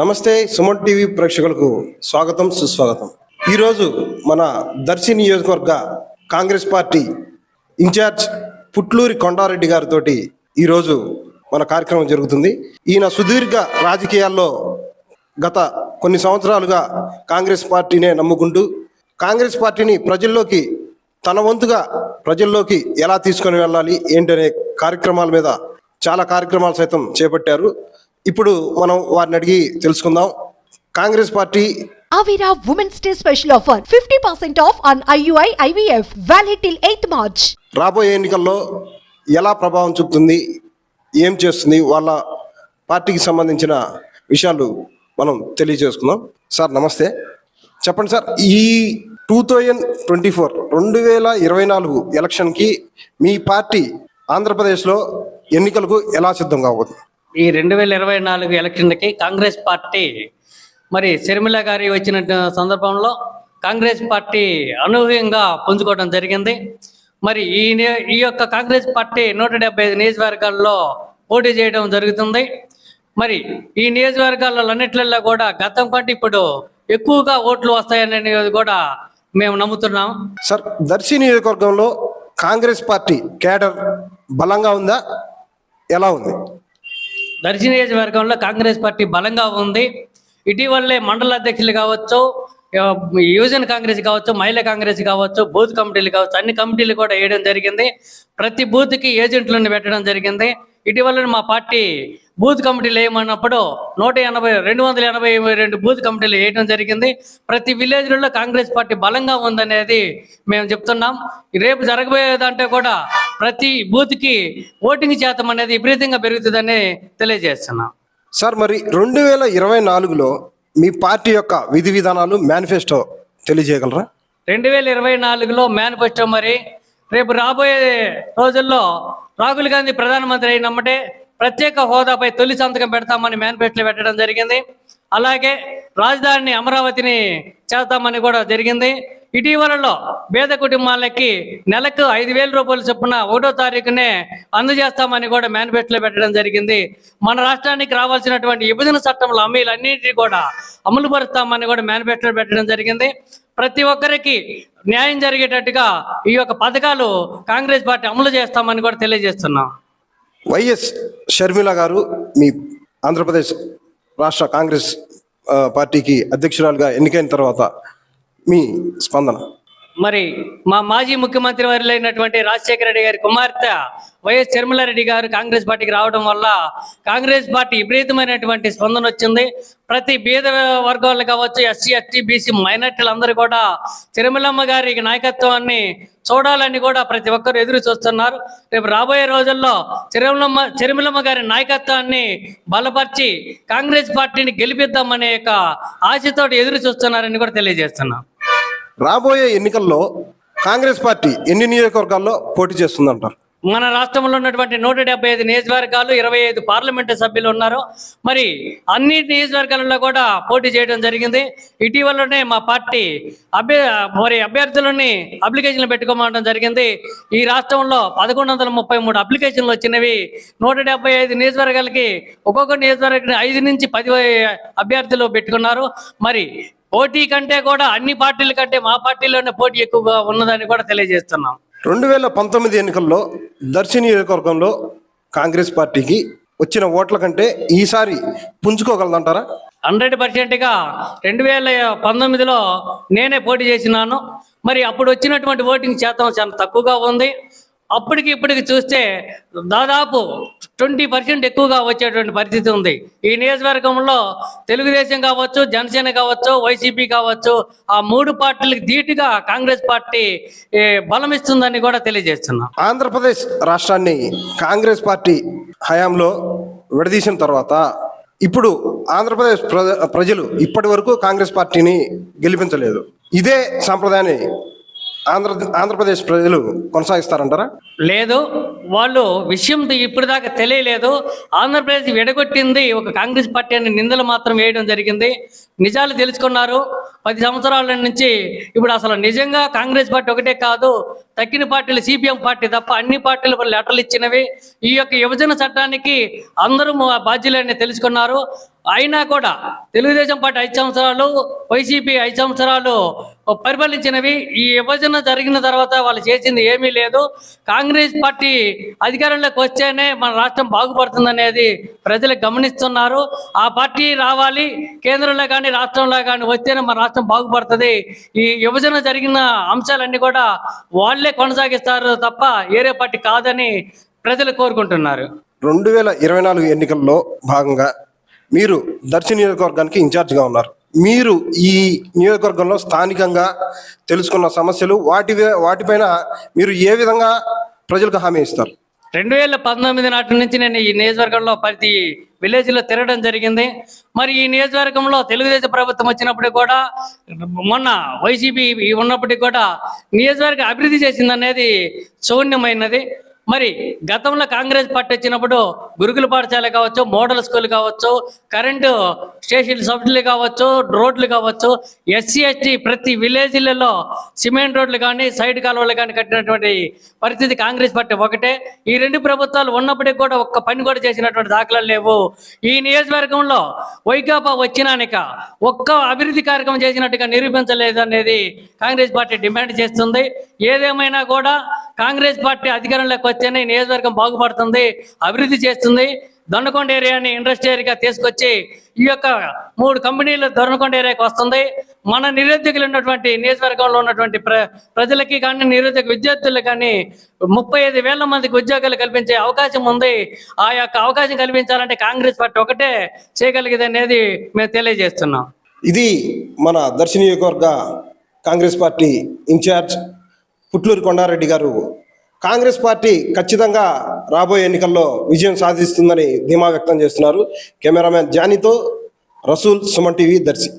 నమస్తే సుమన్ టీవీ ప్రేక్షకులకు స్వాగతం సుస్వాగతం. ఈరోజు మన దర్శి నియోజకవర్గ Congress party in charge Putluri Kondareddy గారితో ఈరోజు మన కార్యక్రమం జరుగుతుంది. ఈయన సుదీర్ఘ రాజకీయాల్లో గత కొన్ని సంవత్సరాలుగా కాంగ్రెస్ పార్టీనే నమ్ముకుంటూ కాంగ్రెస్ పార్టీని ప్రజల్లోకి తన వంతుగా ప్రజల్లోకి ఎలా తీసుకొని వెళ్ళాలి ఏంటనే కార్యక్రమాల మీద చాలా కార్యక్రమాలు సైతం చేపట్టారు. ఇప్పుడు మనం వారిని అడిగి తెలుసుకుందాం. Congress party Avira Women's Day special offer 50% off on IUI IVF valid till 8th March. రాబోయే ఎన్నికల్లో ఎలా ప్రభావం చూపుతుంది ఏం చేస్తుంది వాళ్ళ పార్టీకి సంబంధించిన విషయాలు మనం తెలియజేసుకుందాం. సార్ నమస్తే. చెప్పండి సార్ ఈ టూ థౌజండ్ ట్వంటీ ఫోర్ రెండు వేల ఇరవై నాలుగు ఎలక్షన్కి మీ పార్టీ ఆంధ్రప్రదేశ్లో ఎన్నికలకు ఎలా సిద్ధం కాబోతుంది? ఈ రెండు వేల ఇరవై నాలుగు ఎలక్షన్లకి కాంగ్రెస్ పార్టీ మరి శర్మిల గారి వచ్చిన సందర్భంలో కాంగ్రెస్ పార్టీ అనూహ్యంగా పుంజుకోవడం జరిగింది. మరి ఈ నే- ఈ యొక్క కాంగ్రెస్ పార్టీ నూట డెబ్బై ఐదు నియోజకవర్గాల్లో పోటీ చేయడం జరుగుతుంది. మరి ఈ నియోజకవర్గాల్లో అన్నిట్లలో కూడా గతం కంటే ఇప్పుడు ఎక్కువగా ఓట్లు వస్తాయనేది కూడా మేము నమ్ముతున్నాం. సార్ దర్శి నియోజకవర్గంలో కాంగ్రెస్ పార్టీ కేడర్ బలంగా ఉందా? ఎలా ఉంది? దర్శి నియోజకవర్గంలో కాంగ్రెస్ పార్టీ బలంగా ఉంది. ఇటీవలే మండల అధ్యక్షులు కావచ్చు యువజన కాంగ్రెస్ కావచ్చు మహిళా కాంగ్రెస్ కావచ్చు బూత్ కమిటీలు కావచ్చు అన్ని కమిటీలు కూడా వేయడం జరిగింది. ప్రతి బూత్కి ఏజెంట్లను పెట్టడం జరిగింది. ఇటీవల మా పార్టీ బూత్ కమిటీలు వేయమన్నప్పుడు నూట ఎనభై రెండు వందల ఎనభై రెండు బూత్ కమిటీలు వేయడం జరిగింది. ప్రతి విలేజ్లలో కాంగ్రెస్ పార్టీ బలంగా ఉందనేది మేము చెప్తున్నాం. రేపు జరగబోయేదంటే కూడా ప్రతి బూత్కి ఓటింగ్ శాతం అనేది విపరీతంగా పెరుగుతుందని తెలియజేస్తున్నాం. సార్ మరి రెండు వేల ఇరవై నాలుగులో మీ పార్టీ యొక్క విధి విధానాలు మేనిఫెస్టో తెలియజేయగలరా? రెండు వేల ఇరవై నాలుగులో మేనిఫెస్టో మరి. రేపు రాబోయే రోజుల్లో రాహుల్ గాంధీ ప్రధానమంత్రి అయినమ్మటే ప్రత్యేక హోదాపై తొలి సంతకం పెడతామని మేనిఫెస్టో పెట్టడం జరిగింది. అలాగే రాజధానిని అమరావతిని చేస్తామని కూడా జరిగింది. ఇటీవలలో పేద కుటుంబాలకి నెలకు ఐదు వేల రూపాయలు చొప్పున ఒకటో తారీఖునే అందజేస్తామని కూడా మేనిఫెస్టోలో పెట్టడం జరిగింది. మన రాష్ట్రానికి రావాల్సినటువంటి విభజన చట్టంలో హామీలన్నింటినీ కూడా అమలు పరుస్తామని కూడా మేనిఫెస్టోలో పెట్టడం జరిగింది. ప్రతి ఒక్కరికి న్యాయం జరిగేటట్టుగా ఈ యొక్క పథకాలు కాంగ్రెస్ పార్టీ అమలు చేస్తామని కూడా తెలియజేస్తున్నాం. వైఎస్ షర్మిల గారు మీ ఆంధ్రప్రదేశ్ రాష్ట్ర కాంగ్రెస్ పార్టీకి అధ్యక్షురాలుగా ఎన్నికైన తర్వాత మీ స్పందన. మరి మా మాజీ ముఖ్యమంత్రి వారిలైనటువంటి రాజశేఖర రెడ్డి గారి కుమార్తె వైఎస్ రెడ్డి గారు కాంగ్రెస్ పార్టీకి రావడం వల్ల కాంగ్రెస్ పార్టీ విపరీతమైనటువంటి స్పందన వచ్చింది. ప్రతి బీద వర్గాలు కావచ్చు ఎస్సీ ఎస్టీ బీసీ మైనార్టీలు కూడా తిరుమలమ్మ గారి నాయకత్వాన్ని చూడాలని కూడా ప్రతి ఒక్కరు ఎదురు చూస్తున్నారు. రేపు రాబోయే రోజుల్లో చిరుమలమ్మ చిరుమలమ్మ గారి నాయకత్వాన్ని బలపరిచి కాంగ్రెస్ పార్టీని గెలిపిద్దామనే యొక్క ఆశతోటి ఎదురు చూస్తున్నారని కూడా తెలియజేస్తున్నాం. రాబోయే ఎన్నికల్లో కాంగ్రెస్ పార్టీ ఎన్ని నియోజకవర్గాల్లో పోటీ చేస్తుందంటారు? మన రాష్ట్రంలో ఉన్నటువంటి నూట డెబ్బై ఐదు నియోజకవర్గాలు ఇరవై ఐదు పార్లమెంటు సభ్యులు ఉన్నారు. మరి అన్ని నియోజకవర్గాలలో కూడా పోటీ చేయడం జరిగింది. ఇటీవలనే మా పార్టీ అభ్య మరి అభ్యర్థులని అప్లికేషన్లు పెట్టుకోమడం జరిగింది. ఈ రాష్ట్రంలో పదకొండు వందల ముప్పై మూడు అప్లికేషన్లు వచ్చినవి. నూట డెబ్బై ఐదు నియోజకవర్గాలకి ఒక్కొక్క నియోజకవర్గం ఐదు నుంచి పది అభ్యర్థులు పెట్టుకున్నారు. మరి పోటీ కంటే కూడా అన్ని పార్టీల కంటే మా పార్టీలోనే పోటీ ఎక్కువగా ఉన్నదని కూడా తెలియజేస్తున్నాం. రెండు వేల పంతొమ్మిది ఎన్నికల్లో దర్శి నియోజకవర్గంలో కాంగ్రెస్ పార్టీకి వచ్చిన ఓట్ల కంటే ఈసారి పుంజుకోగలదంటారా? హండ్రెడ్ పర్సెంట్గా రెండు వేల పంతొమ్మిదిలో నేనే పోటీ చేసినాను. మరి అప్పుడు వచ్చినటువంటి ఓటింగ్ శాతం చాలా తక్కువగా ఉంది. అప్పటికి ఇప్పటికి చూస్తే దాదాపు ట్వంటీ పర్సెంట్ ఎక్కువగా వచ్చేటువంటి పరిస్థితి ఉంది. ఈ నియోజకవర్గంలో తెలుగుదేశం కావచ్చు జనసేన కావచ్చు వైసీపీ కావచ్చు ఆ మూడు పార్టీలకు ధీటుగా కాంగ్రెస్ పార్టీ బలమిస్తుందని బలం ఇస్తుందని కూడా తెలియజేస్తున్నాం. ఆంధ్రప్రదేశ్ రాష్ట్రాన్ని కాంగ్రెస్ పార్టీ హయాంలో విడదీసిన తర్వాత ఇప్పుడు ఆంధ్రప్రదేశ్ ప్రజ ప్రజలు ఇప్పటి వరకు కాంగ్రెస్ పార్టీని గెలిపించలేదు. ఇదే సాంప్రదాయాన్ని ఆంధ్ర ఆంధ్రప్రదేశ్ ప్రజలు కొనసాగిస్తారంటారా? లేదు వాళ్ళు విషయం ఇప్పటిదాకా దాకా తెలియలేదు. ఆంధ్రప్రదేశ్ విడగొట్టింది ఒక కాంగ్రెస్ పార్టీ అని నిందలు మాత్రం వేయడం జరిగింది. నిజాలు తెలుసుకున్నారు. పది సంవత్సరాల నుంచి ఇప్పుడు అసలు నిజంగా కాంగ్రెస్ పార్టీ ఒకటే కాదు తక్కిన పార్టీలు సిపిఎం పార్టీ తప్ప అన్ని పార్టీలు కూడా లెటర్లు ఇచ్చినవి. ఈ యొక్క విభజన చట్టానికి అందరూ బాధ్యులని తెలుసుకున్నారు. అయినా కూడా తెలుగుదేశం పార్టీ ఐదు సంవత్సరాలు వైసీపీ ఐదు సంవత్సరాలు పరిపాలించినవి. ఈ విభజన జరిగిన తర్వాత వాళ్ళు చేసింది ఏమీ లేదు. కాంగ్రెస్ పార్టీ అధికారంలోకి వస్తేనే మన రాష్ట్రం బాగుపడుతుందనేది ప్రజలు గమనిస్తున్నారు. ఆ పార్టీ రావాలి కేంద్రంలో కానీ రాష్ట్రంలో కానీ వస్తేనే మన రాష్ట్రం బాగుపడుతుంది. ఈ విభజన జరిగిన అంశాలన్నీ కూడా వాళ్ళే కొనసాగిస్తారు తప్ప ఏరే పార్టీ కాదని ప్రజలు కోరుకుంటున్నారు. రెండు వేల ఇరవై నాలుగు ఎన్నికల్లో భాగంగా మీరు దర్శి నియోజకవర్గానికి ఇన్ఛార్జిగా ఉన్నారు. మీరు ఈ నియోజకవర్గంలో స్థానికంగా తెలుసుకున్న సమస్యలు వాటి వాటిపైన మీరు ఏ విధంగా ప్రజలకు హామీ ఇస్తారు? రెండు వేల పంతొమ్మిది నాటి నుంచి నేను ఈ నియోజకవర్గంలో ప్రతి విలేజ్లో తిరగడం జరిగింది. మరి ఈ నియోజకవర్గంలో తెలుగుదేశం ప్రభుత్వం వచ్చినప్పటికి కూడా మొన్న వైసీపీ ఉన్నప్పటికీ కూడా నియోజకవర్గ అభివృద్ధి చేసింది అనేది శూన్యమైనది. మరి గతంలో కాంగ్రెస్ పార్టీ వచ్చినప్పుడు గురుకుల పాఠశాల కావచ్చు మోడల్ స్కూల్ కావచ్చు కరెంటు స్టేషన్ సబ్సిడీలు కావచ్చు రోడ్లు కావచ్చు ఎస్సీ ఎస్టీ ప్రతి విలేజ్లలో సిమెంట్ రోడ్లు కానీ సైడ్ కాలువలు కానీ కట్టినటువంటి పరిస్థితి కాంగ్రెస్ పార్టీ ఒకటే. ఈ రెండు ప్రభుత్వాలు ఉన్నప్పటికీ కూడా ఒక్క పని కూడా చేసినటువంటి దాఖలాలు లేవు. ఈ నియోజకవర్గంలో వైకాపా వచ్చినాక ఒక్క అభివృద్ధి కార్యక్రమం చేసినట్టుగా నిరూపించలేదు అనేది కాంగ్రెస్ పార్టీ డిమాండ్ చేస్తుంది. ఏదేమైనా కూడా కాంగ్రెస్ పార్టీ అధికారంలోకి వచ్చేనే నియోజకవర్గం బాగుపడుతుంది అభివృద్ధి చేస్తుంది. దొండకొండ ఏరియాని ఇండస్ట్రీ ఏరియాగా తీసుకొచ్చి ఈ యొక్క మూడు కంపెనీలు దొండకొండ ఏరియాకి వస్తుంది. మన నిరుద్యోగులు ఉన్నటువంటి నియోజకవర్గంలో ఉన్నటువంటి ప్ర ప్రజలకి కానీ నిరుద్యోగ విద్యార్థులకు కానీ ముప్పై ఐదు వేల మందికి ఉద్యోగాలు కల్పించే అవకాశం ఉంది. ఆ యొక్క అవకాశం కల్పించాలంటే కాంగ్రెస్ పార్టీ ఒకటే చేయగలిగేది అనేది మేము తెలియజేస్తున్నాం. ఇది మన దర్శి నియోజకవర్గ Congress party in charge Putluri Kondareddy garu Congress party ఖచ్చితంగా రాబోయే ఎన్నికల్లో విజయం సాధిస్తుందని ధీమా వ్యక్తం చేస్తున్నారు. కెమెరామెన్ జానీతో రసూల్ సుమన్ టీవీ దర్శి